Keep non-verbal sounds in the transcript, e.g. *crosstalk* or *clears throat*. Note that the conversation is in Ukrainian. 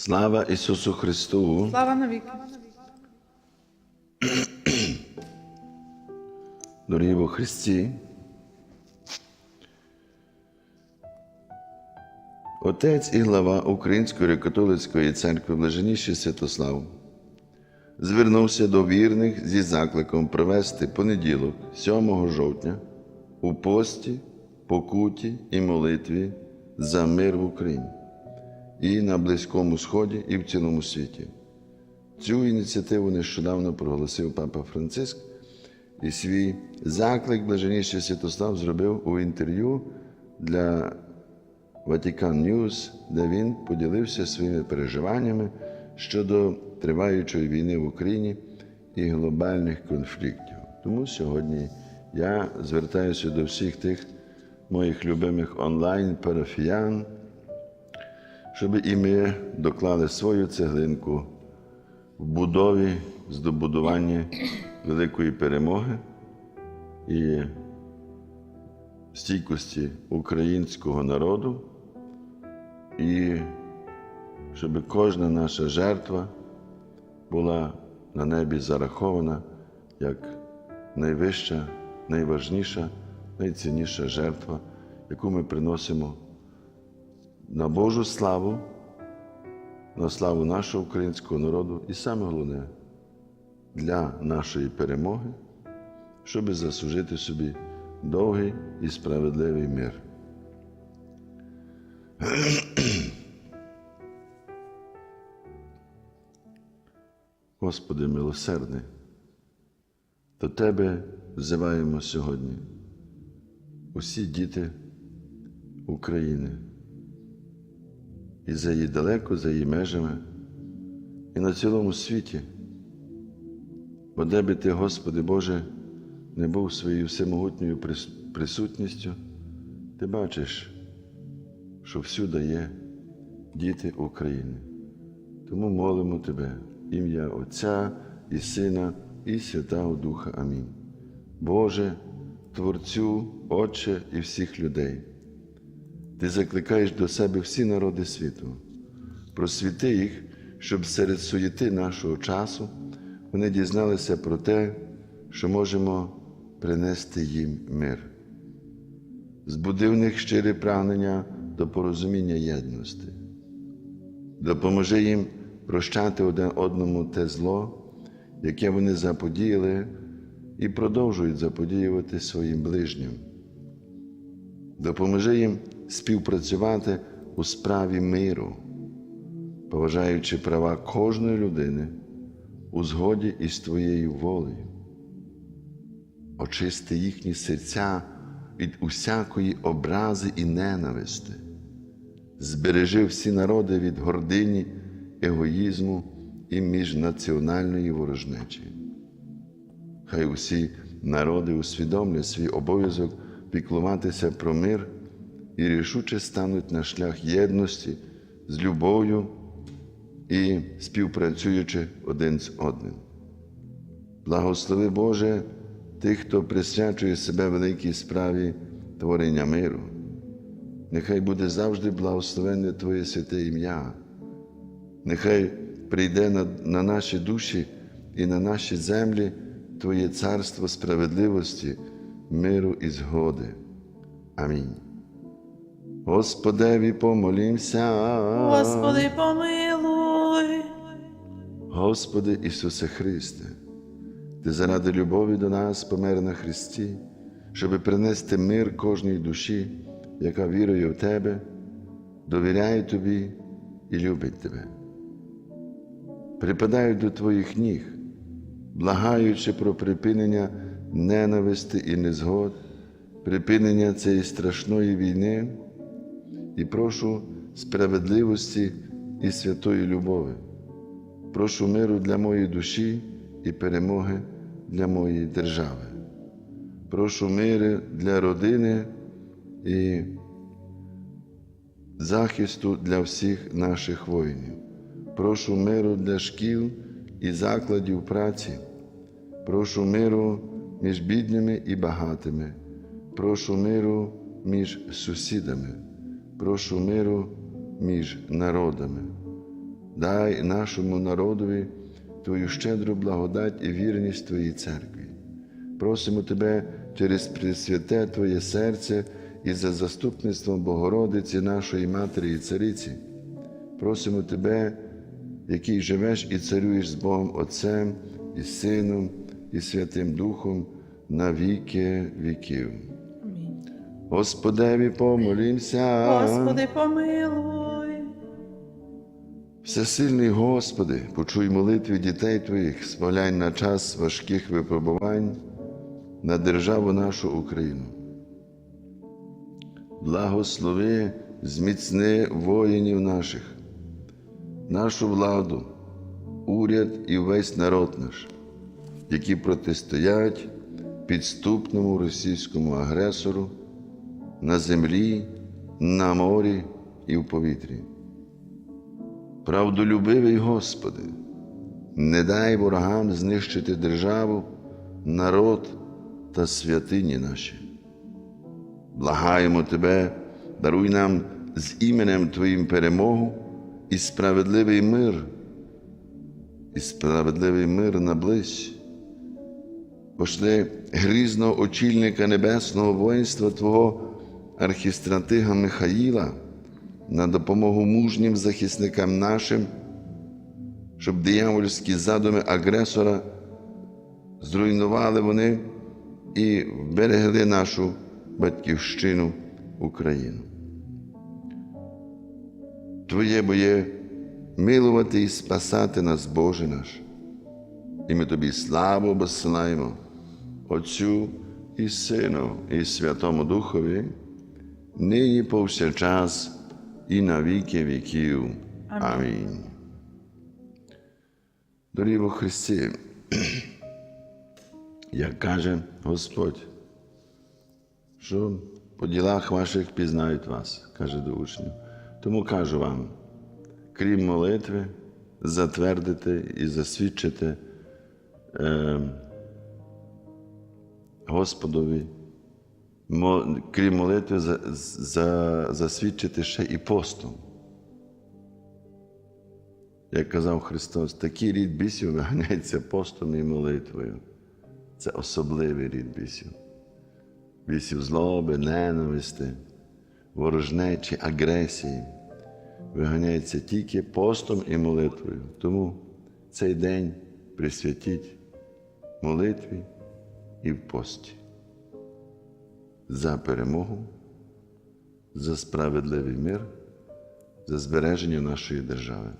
Слава Ісусу Христу! Слава навіки. Дорогі во Христі! Отець і глава Української католицької церкви Блаженніший Святослав звернувся до вірних зі закликом провести понеділок, 7 жовтня, у пості, покуті і молитві за мир в Україні і на Близькому Сході, і в цілому світі. Цю ініціативу нещодавно проголосив Папа Франциск і свій заклик Блаженніший Святослав зробив у інтерв'ю для Vatican News, де він поділився своїми переживаннями щодо триваючої війни в Україні і глобальних конфліктів. Тому сьогодні я звертаюся до всіх тих моїх любимих онлайн-парафіян, щоб і ми доклали свою цеглинку в будові, здобудуванні великої перемоги і стійкості українського народу, і щоб кожна наша жертва була на небі зарахована як найвища, найважніша, найцінніша жертва, яку ми приносимо на Божу славу, на славу нашого українського народу і саме головне для нашої перемоги, щоб заслужити собі довгий і справедливий мир. *clears throat* Господи милосердний, до Тебе взиваємо сьогодні усі діти України і за її далеко, за її межами, і на цілому світі. Бо де би ти, Господи Боже, не був своєю всемогутньою присутністю, ти бачиш, що всюди є діти України. Тому молимо Тебе, ім'я Отця і Сина, і Святого Духа. Амінь. Боже, Творцю, Отче і всіх людей. Ти закликаєш до себе всі народи світу, просвіти їх, щоб серед суєти нашого часу вони дізналися про те, що можемо принести їм мир. Збуди в них щире прагнення до порозуміння єдності. Допоможи їм прощати один одному те зло, яке вони заподіяли і продовжують заподіювати своїм ближнім. Допоможи їм співпрацювати у справі миру, поважаючи права кожної людини у згоді із Твоєю волею. Очисти їхні серця від усякої образи і ненависти, збережи всі народи від гордині, егоїзму і міжнаціональної ворожнечі. Хай усі народи усвідомлять свій обов'язок піклуватися про мир і рішуче стануть на шлях єдності з любов'ю і співпрацюючи один з одним. Благослови Боже тих, хто присвячує себе великій справі творення миру. Нехай буде завжди благословенне Твоє святе ім'я. Нехай прийде на, на наші душі і на наші землі Твоє царство справедливості, миру і згоди. Амінь. Господеві помолімся. Господи, помилуй. Господи Ісусе Христе, Ти заради любові до нас помер на Христі, щоби принести мир кожній душі, яка вірує в Тебе, довіряє Тобі і любить Тебе. Припадаю до Твоїх ніг, благаючи про припинення ненависти і незгод, припинення цієї страшної війни і прошу справедливості і святої любові. Прошу миру для моєї душі і перемоги для моєї держави. Прошу миру для родини і захисту для всіх наших воїнів. Прошу миру для шкіл і закладів праці. Прошу миру між бідними і багатими. Прошу миру між сусідами. Прошу миру між народами. дай нашому народові Твою щедру благодать і вірність Твоїй церкві. Просимо Тебе через Пресвяте Твоє серце і за заступництвом Богородиці нашої Матері і Цариці. Просимо Тебе, який живеш і царюєш з Богом Отцем і Сином і Святим Духом на віки віків. Господеві помолімся. Господи, помилуй. Всесильний Господи, почуй молитви дітей Твоїх, споглянь на час важких випробувань на державу нашу Україну. Благослови, зміцни воїнів наших, нашу владу, уряд і весь народ наш, які протистоять підступному російському агресору на землі, на морі і в повітрі. Правдолюбивий Господи, не дай ворогам знищити державу, народ та святині наші. Благаємо Тебе, даруй нам з іменем Твоїм перемогу і справедливий мир, і справедливий мир наблизь. Пошли грізного очільника небесного воїнства Твого архістратига Михаїла на допомогу мужнім захисникам нашим, щоб диявольські задуми агресора зруйнували вони і вберегли нашу батьківщину Україну. Твоє боє милувати і спасати нас, Боже наш, і ми тобі славу посилаємо, Отцю і Сину, і Святому Духові, нині повсякчас і на віки віків. Амінь. Дорогі во Христі, як каже Господь, що по ділах ваших пізнають вас, каже до учнів. Тому кажу вам, крім молитви, затвердити і засвідчити е, Господові, крім молитви, за, за, засвідчити ще і постом. Як казав Христос, такий рід бісів виганяється постом і молитвою. Це особливий рід бісів. Бісів злоби, ненависти, ворожнечі, агресії. Виганяється тільки постом і молитвою. Тому цей день присвятіть молитві і в пості. За перемогу, за справедливий мир, за збереження нашої держави.